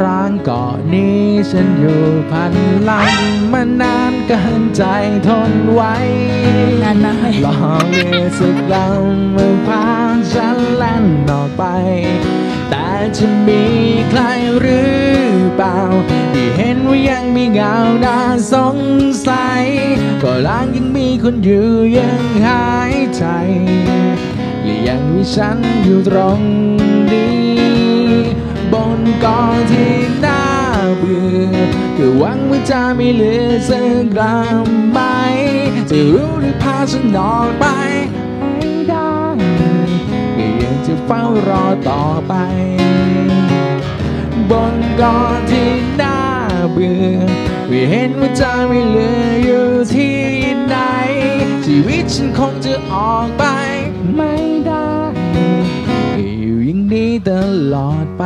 ร้างเกาะนี้ฉันอยู่พันลังมานานเกินใจทนไว้นานมากเลองเรือสักลำมือพาฉันแล่นออกไป แต่จะมีใครหรือเปล่า ที่เห็นว่ายังมีเงาน่าสงสัยก็ลางยังมีคนอยู่ยังหายใจและยังมีฉันอยู่ตรง กอที่น่าเบื่อก็หวังว่าจะไม่เหลือสักกรัมไหมจะรู้หรือพาฉันนอนไปให้ได้ก็ยังจะเฝ้ารอต่อไป บนเกอที่น่าเบื่อไม่เห็นว่าจะไม่เหลืออยู่ที่ไหน ชีวิตฉันคงจะออกไปไม่ได้อยู่อย่างนี้ตลอดไป